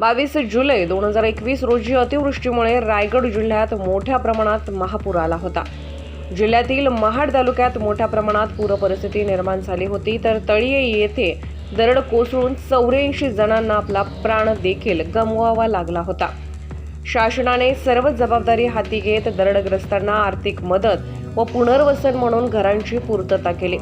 बावीस जुलै दोन हजार एकवीस रोजी अतिवृष्टीमुळे रायगड जिल्ह्यात मोठ्या प्रमाणात महापूर आला होता. जिल्ह्यातील महाड तालुक्यात मोठ्या प्रमाणात पूरपरिस्थिती निर्माण झाली होती. तर तळीये येथे दरड कोसळून चौऱ्याऐंशी जणांना आपला प्राण देखील गमवावा लागला होता. शासनाने सर्व जबाबदारी हाती घेत दरडग्रस्तांना आर्थिक मदत व पुनर्वसन म्हणून घरांची पूर्तता केली.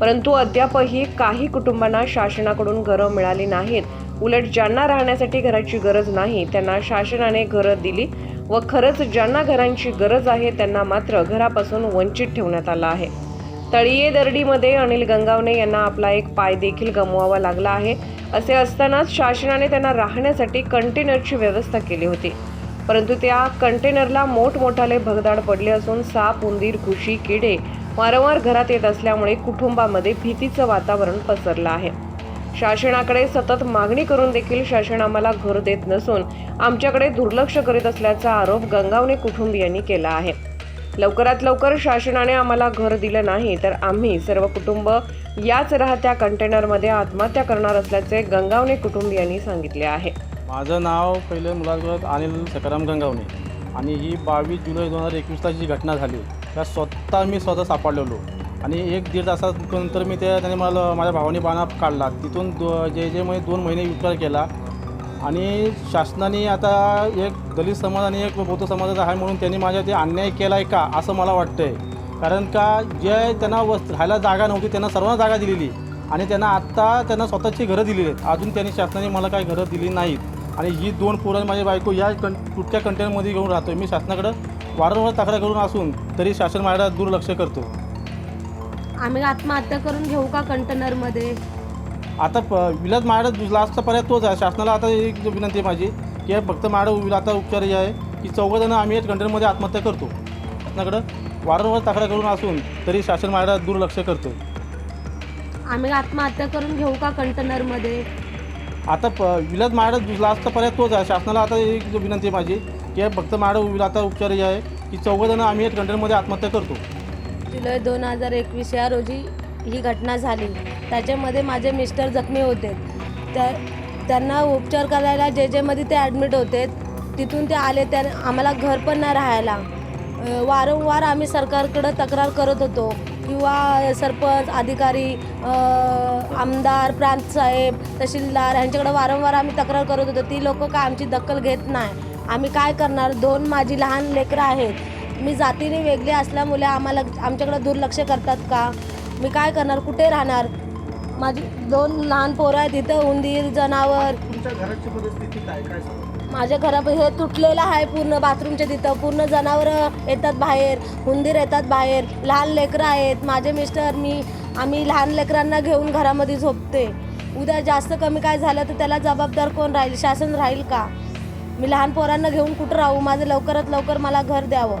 परंतु अद्यापही काही कुटुंबांना शासनाकडून घरं मिळाली नाहीत. उलट ज्यांना राहण्यासाठी घराची गरज नाही त्यांना शासनाने घरं दिली व खरंच ज्यांना घरांची गरज आहे त्यांना मात्र घरापासून वंचित ठेवण्यात आलं आहे. तळीये दरडीमध्ये अनिल गंगावणे यांना आपला एक पाय देखील गमवावा लागला आहे असे असतानाच शासनाने त्यांना राहण्यासाठी कंटेनरची व्यवस्था केली होती. परंतु त्या कंटेनरला मोठमोठाले भगदाड पडले असून साप उंदीर घुशी किडे वारंवार घरात येत असल्यामुळे कुटुंबामध्ये भीतीचं वातावरण पसरलं आहे. शासनाकडे सतत मागणी करून देखील शासन आम्हाला घर देत नसून आमच्याकडे दुर्लक्ष करीत असल्याचा आरोप गंगावणे कुटुंबियांनी केला आहे. लवकरात लवकर शासनाने आम्हाला घर दिलं नाही तर आम्ही सर्व कुटुंब याच राहत्या कंटेनरमध्ये आत्महत्या करणार असल्याचे गंगावणे कुटुंबियांनी सांगितले आहे. माझं नाव पहिले मुलाखत अनिल सकाराम गंगावणे आणि ही बावीस जुलै दोन हजार एकवीसला जी घटना झाली. त्या स्वतः मी स्वतः सापडलेलो. आणि एक दीड तासानंतर मी त्या त्याने मला माझ्या भावाने बाणा काढला. तिथून दो जे जे मध्ये दोन महिने विचार केला. आणि शासनाने आता एक दलित समाज आणि एक बौद्ध समाजाचा आहे म्हणून त्यांनी माझ्या ते अन्याय केला आहे का असं मला वाटतं आहे कारण का जे त्यांना वस्त राहायला जागा नव्हती त्यांना सर्वांना जागा दिलेली. आणि त्यांना आत्ता त्यांना स्वतःची घरं दिलेली आहेत. अजून त्यांनी शासनाने मला काही घरं दिली नाहीत. आणि ही दोन पोरं माझी बायको या कं तुटक्या कंटेनरमध्ये घेऊन राहतो मी शासनाकडं वारंवार तक्रार करून असून तरी शासन माझ्या दुर्लक्ष करतो. आम्ही आत्महत्या करून घेऊ का कंटेनरमध्ये? आता प विलास माझ्याकडे लास्टचा पर्याय तोच आहे. शासनाला आता एक विनंती आहे माझी की फक्त माझ्याकडे विला आता उपचार हे आहे की चौघजणं आम्ही एक कंटेनरमध्ये आत्महत्या करतो. शासनाकडं वारंवार तक्रार करून असून तरी शासन माझ्याकडे दुर्लक्ष करतो आम्ही आत्महत्या करून घेऊ का कंटेनरमध्ये? आता प विलास माझ्याकडे लास्टचा पर्याय तोच आहे. शासनाला आता एक विनंती आहे माझी की फक्त माझ्याकडे विला आता उपचार हे आहे की चौघजणं आम्ही एक कंटेनरमध्ये आत्महत्या करतो. जुलै दोन हजार एकवीस या रोजी ही घटना झाली. त्याच्यामध्ये माझे मिस्टर जखमी होते. त्या त्यांना उपचार करायला जे जेमध्ये ते ॲडमिट होते. तिथून ते आले त्या आम्हाला घर पण नाही राहायला. वारंवार आम्ही सरकारकडं तक्रार करत होतो. किंवा सरपंच अधिकारी आमदार प्रांतसाहेब तहसीलदार यांच्याकडे वारंवार आम्ही तक्रार करत होतो. ती लोक काय आमची दखल घेत नाही. आम्ही काय करणार? दोन माझी लहान लेकरं आहेत. मी जातीने वेगळे असल्यामुळे आम्हाला आमच्याकडे दुर्लक्ष करतात का? मी काय करणार? कुठे राहणार? माझी दोन लहान पोरं आहेत इथं उंदीर जनावर. माझ्या घरा हे तुटलेलं आहे पूर्ण बाथरूमच्या तिथं. पूर्ण जनावरं येतात बाहेर उंदीर येतात बाहेर लहान लेकरं आहेत. माझे मिस्टर मी आम्ही लहान लेकरांना घेऊन घरामध्ये झोपते. उद्या जास्त कमी काय झालं तर त्याला जबाबदार कोण राहील? शासन राहील का? मी लहान पोरांना घेऊन कुठं राहू? माझं लवकरात लवकर मला घर द्यावं.